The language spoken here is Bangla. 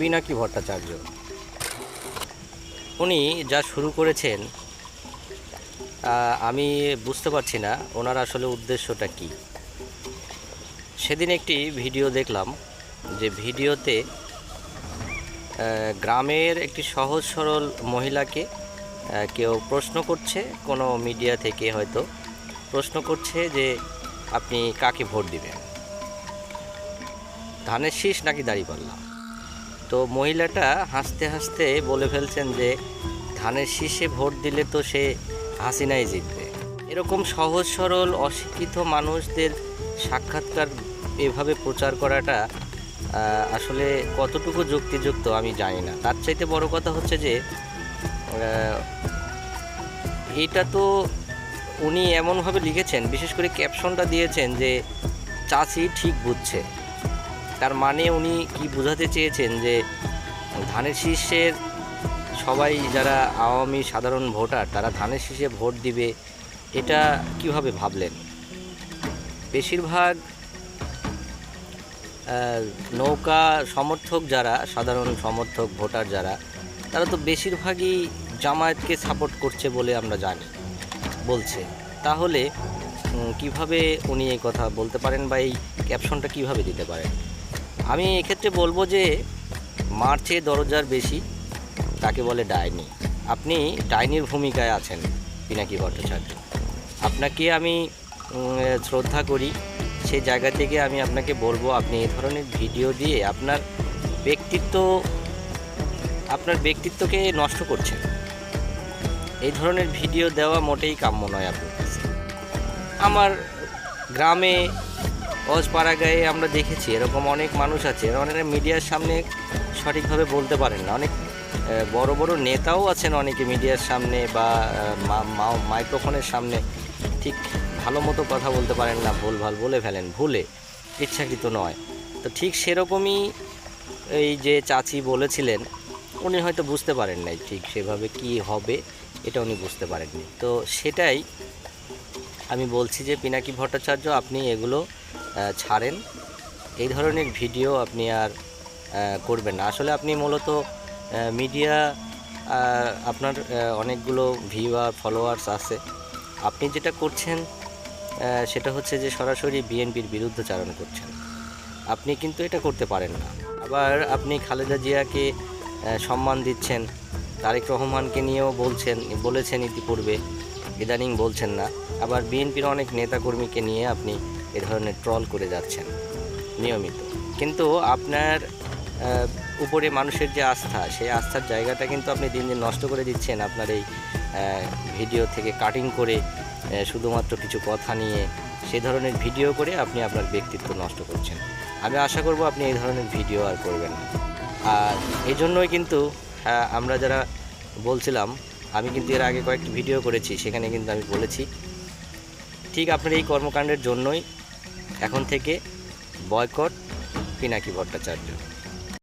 পিনাকি ভট্টাচার্য? উনি যা শুরু করেছেন আমি বুঝতে পারছি না ওনার আসলে উদ্দেশ্যটা কি। সেদিন একটি ভিডিও দেখলাম, যে ভিডিওতে গ্রামের একটি সহজ সরল মহিলাকে কেউ প্রশ্ন করছে, কোনো মিডিয়া থেকে হয়তো প্রশ্ন করছে যে, আপনি কাকে ভোট দিবেন? ধানের শীষ নাকি দাঁড়িপাল্লা? তো মহিলাটা হাসতে হাসতে বলে ফেলছেন যে, ধানের শীষে ভোট দিলে তো সে হাসিনাই জিতবে। এরকম সহজ, সরল, অশিক্ষিত মানুষদের সাক্ষাৎকার এভাবে প্রচার করাটা আসলে কতটুকু যুক্তিযুক্ত আমি জানি না। তার চাইতে বড় কথা হচ্ছে যে এটা তো উনি এমনভাবে লিখেছেন, বিশেষ করে ক্যাপশনটা দিয়েছেন যে, চাষি ঠিক বুঝছে। তার মানে উনি কি বোঝাতে চেয়েছেন যে ধানের শীষের সবাই যারা আওয়ামী সাধারণ ভোটার, তারা ধানের শীষে ভোট দিবে, এটা কীভাবে ভাবলেন? বেশিরভাগ নৌকা সমর্থক যারা, সাধারণ সমর্থক, ভোটার যারা, তারা তো বেশিরভাগই জামায়াতকে সাপোর্ট করছে বলে আমরা জানি, বলছে। তাহলে কীভাবে উনি এই কথা বলতে পারেন বা এই ক্যাপশনটা কীভাবে দিতে পারেন? আমি এক্ষেত্রে বলব যে মার্চে দরজার বেশি তাকে বলে ডাইনি। আপনি ডাইনির ভূমিকায় আছেন, পিনাকি ভট্টাচার্য। আপনাকে আমি শ্রদ্ধা করি। সেই জায়গা থেকে আমি আপনাকে বলব, আপনি এই ধরনের ভিডিও দিয়ে আপনার ব্যক্তিত্ব, আপনার ব্যক্তিত্বকে নষ্ট করছেন। এই ধরনের ভিডিও দেওয়া মোটেই কাম্য নয় আপনার কাছে। আমার গ্রামে অজপাড়াগায়ে আমরা দেখেছি, এরকম অনেক মানুষ আছে অনেকে মিডিয়ার সামনে সঠিকভাবে বলতে পারেন না। অনেক বড় বড় নেতাও আছেন অনেকে মিডিয়ার সামনে বা মাইক্রোফোনের সামনে। ঠিক ভালো মতো কথা বলতে পারেন না, ভুল ভালো বলে ফেলেন, ভুলে, ইচ্ছাকৃত নয়। তো ঠিক সেরকমই এই যে চাচি বলেছিলেন, উনি হয়তো বুঝতে পারেন নাই ঠিক সেভাবে কি হবে, এটা উনি বুঝতে পারেননি। তো সেটাই আমি বলছি যে পিনাকি ভট্টাচার্য, আপনি এগুলো ছাড়েন। এই ধরনের ভিডিও আপনি আর করবেন না। আসলে আপনি মূলত মিডিয়া আপনার অনেকগুলো ভিউয়ার, ফলোয়ার্স আছে। আপনি যেটা করছেন সেটা হচ্ছে যে সরাসরি বিএনপির বিরুদ্ধে চারণ করছেন। আপনি কিন্তু এটা করতে পারেন না। আবার আপনি খালেদা জিয়াকে সম্মান দিচ্ছেন, তারেক রহমানকে নিয়েও বলছেন, বলেছেন ইতিপূর্বে, ইদানিং বলছেন না। আবার বিএনপির অনেক নেতাকর্মীকে নিয়ে আপনি এ ধরনের ট্রল করে যাচ্ছেন নিয়মিত। কিন্তু আপনার উপরে মানুষের যে আস্থা সেই আস্থার জায়গাটা কিন্তু আপনি দিন দিন নষ্ট করে দিচ্ছেন। আপনার এই ভিডিও থেকে কাটিং করে শুধুমাত্র কিছু কথা নিয়ে সে ধরনের ভিডিও করে আপনি আপনার ব্যক্তিত্ব নষ্ট করছেন। আমি আশা করব আপনি এই ধরনের ভিডিও আর করবেন না। আর এই জন্যই কিন্তু আহ, আমরা যারা বলছিলাম আমি কিন্তু এর আগে কয়েকটি ভিডিও করেছি সেখানে কিন্তু আমি বলেছি ঠিক আপনার এই কর্মকাণ্ডের জন্যই এখন থেকে বয়কট পিনাকি ভট্টাচার্য।